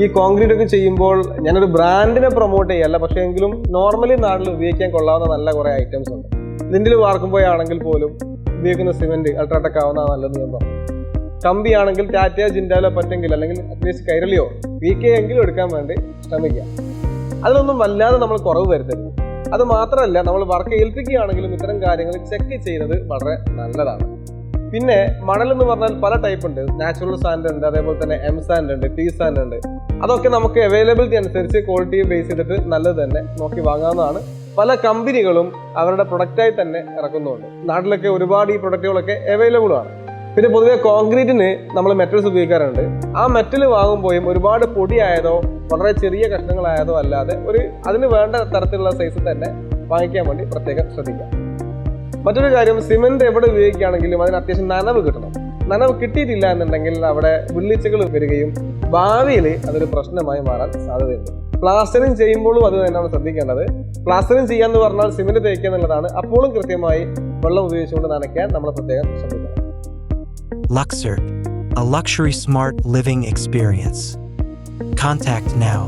ഈ കോൺക്രീറ്റ് ഒക്കെ ചെയ്യുമ്പോൾ ഞാനൊരു ബ്രാൻഡിനെ പ്രൊമോട്ട് ചെയ്യല്ല പക്ഷേ എങ്കിലും നോർമലി നാട്ടിൽ ഉപയോഗിക്കാൻ കൊള്ളാവുന്ന നല്ല കുറേ ഐറ്റംസ് ഉണ്ട്. നിന്റിൽ വാർക്കുമ്പോഴാണെങ്കിൽ പോലും ഉപയോഗിക്കുന്ന സിമെന്റ് അൾട്രാടെക് ആവുന്ന നല്ലത് ഞാൻ പറഞ്ഞു. കമ്പിയാണെങ്കിൽ ടാറ്റയോ ജിൻഡാലോ പറ്റെങ്കിൽ അല്ലെങ്കിൽ അറ്റ്ലീസ്റ്റ് കൈരളിയോ വി കെ എങ്കിലും എടുക്കാൻ വേണ്ടി ശ്രമിക്കാം അതിലൊന്നും വല്ലാതെ നമ്മൾ കുറവ് വരുത്തരുത്. അത് മാത്രമല്ല നമ്മൾ വർക്ക് ഏൽപ്പിക്കുകയാണെങ്കിലും ഇത്തരം കാര്യങ്ങൾ ചെക്ക് ചെയ്യുന്നത് വളരെ നല്ലതാണ്. പിന്നെ മണൽ എന്ന് പറഞ്ഞാൽ പല ടൈപ്പ് ഉണ്ട്. നാച്ചുറൽ സാൻഡ് ഉണ്ട് അതേപോലെ തന്നെ എം സാൻഡ് ഉണ്ട് ടീ സാൻഡ് ഉണ്ട്. അതൊക്കെ നമുക്ക് അവൈലബിലിറ്റി അനുസരിച്ച് ക്വാളിറ്റി ബേസ് ചെയ്തിട്ട് നല്ലത് തന്നെ നോക്കി വാങ്ങാവുന്നതാണ്. പല കമ്പനികളും അവരുടെ പ്രൊഡക്റ്റായി തന്നെ ഇറക്കുന്നുണ്ട്. നാട്ടിലൊക്കെ ഒരുപാട് ഈ പ്രൊഡക്റ്റുകളൊക്കെ അവൈലബിൾ ആണ്. പിന്നെ പൊതുവെ കോൺക്രീറ്റിന് നമ്മൾ മെറ്റൽസ് ഉപയോഗിക്കാറുണ്ട്. ആ മെറ്റൽ വാങ്ങുമ്പോഴും ഒരുപാട് പൊടിയായതോ വളരെ ചെറിയ കഷ്ണങ്ങളായതോ അല്ലാതെ ഒരു അതിന് വേണ്ട തരത്തിലുള്ള സൈസ് തന്നെ വാങ്ങിക്കാൻ വേണ്ടി പ്രത്യേകം ശ്രദ്ധിക്കാം മറ്റൊരു കാര്യം സിമെന്റ് എവിടെ ഉപയോഗിക്കുകയാണെങ്കിലും അതിന് അത്യാവശ്യം നനവ് കിട്ടണം. നനവ് കിട്ടിയിട്ടില്ല എന്നുണ്ടെങ്കിൽ അവിടെ വിള്ളിച്ചകൾ വരികയും ഭാവിയിൽ അതൊരു പ്രശ്നമായി മാറാൻ സാധ്യതയുണ്ട് പ്ലാസ്റ്ററിങ് ചെയ്യുമ്പോഴും അത് തന്നെയാണ് ശ്രദ്ധിക്കേണ്ടത് പ്ലാസ്റ്ററിങ് ചെയ്യാന്ന് പറഞ്ഞാൽ സിമെന്റ് തേക്കുക എന്നുള്ളതാണ് അപ്പോഴും കൃത്യമായി വെള്ളം ഉപയോഗിച്ചുകൊണ്ട് നനയ്ക്കാൻ നമ്മൾ പ്രത്യേകം ശ്രദ്ധിക്കണം Luxor, a luxury smart living experience. Contact now.